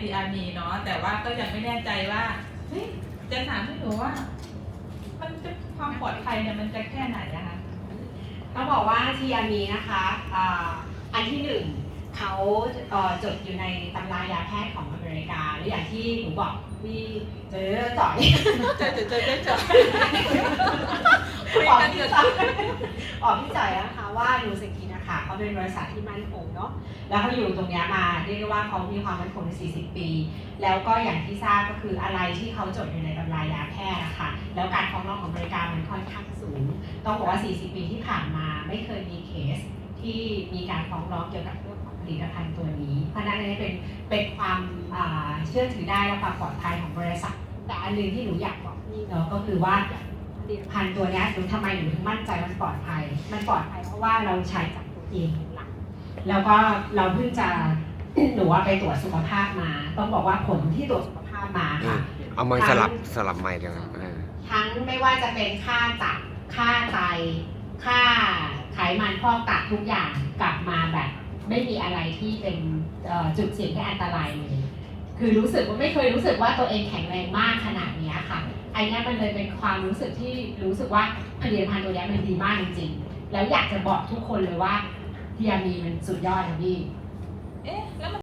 ทีอามีเนาะแต่ว่าก็ยังไม่แน่ใจว่าเฮ้ยจะถามให้หนูว่า มันจะความปลอดภัยเนี่ยมันจะแค่ไหนอะคะต้องบอกว่าทีอามีนะคะอ่าอันที่หนึ่งเขาเอ่อจดอยู่ในตำรายาแพทย์ของอเมริกาหรืออย่างที่หนูบอกพี่เจอจ่อยเจะจะจะจะจะคุยบอกกันพี่เถอะจ่อยบอกพี่จ่อยนะคะว่าดูสกินนะ คะเขาเป็นบริษัทที่มั่นคงเนาะแล้วเขาอยู่ตรงเนี้ยมาเรียกว่าเขามีความมั่นคงใน40 ปี แล้วก็อย่างที่ทราบก็คืออะไรที่เขาจดอยู่ในตำรายาแพทย์อะค่ะแล้วการฟ้องร้องของบริการมันค่อนข้างสูง ต้องบอกว่า 40 ปีที่ผ่านมาไม่เคยมีเคสที่มีการฟ้องร้องเกี่ยวกับเรื่องของผลิตภัณฑ์ตัวนี้ เพราะนั้นอันนี้เป็นเป็นความเชื่อถือได้และความปลอดภัยของบริษัท แต่อันนึงที่หนูอยากบอกนี่เนาะก็คือว่าผลิตภัณฑ์ตัวเนี้ยหนูทำไมหนูถึงมั่นใจมันปลอดภัย มันปลอดภัยเพราะว่าเราใช้จาก เองเป็นหลักแล้วก็เราเพิ่งจะหนูว่าไปตรวจสุขภาพมา ต้องบอกว่าผลที่ตรวจสุขภาพมาค่ะเอามาสลับสลับใหม่เดียวกันเออทั้งไม่ว่าจะเป็นค่าตับค่าไตค่าไขมันพอกตับทุกอย่างกลับมาแบบ ไม่มีอะไรที่เป็นเอ่อจุดเสี่ยงที่อันตรายเลยคือรู้สึกว่าไม่เคยรู้สึกว่าตัวเองแข็งแรงมากขนาดเนี้ยค่ะไอ้เนี้ยมันเลยเป็นความรู้สึกที่รู้สึกว่าผลิตภัณฑ์ตัวเนี้ยมันดีมากจริงๆ แล้วอยากจะบอกทุกคนเลยว่า ที่ยามีมันสุดยอดนะพี่ เอ๊ะ แล้วมัน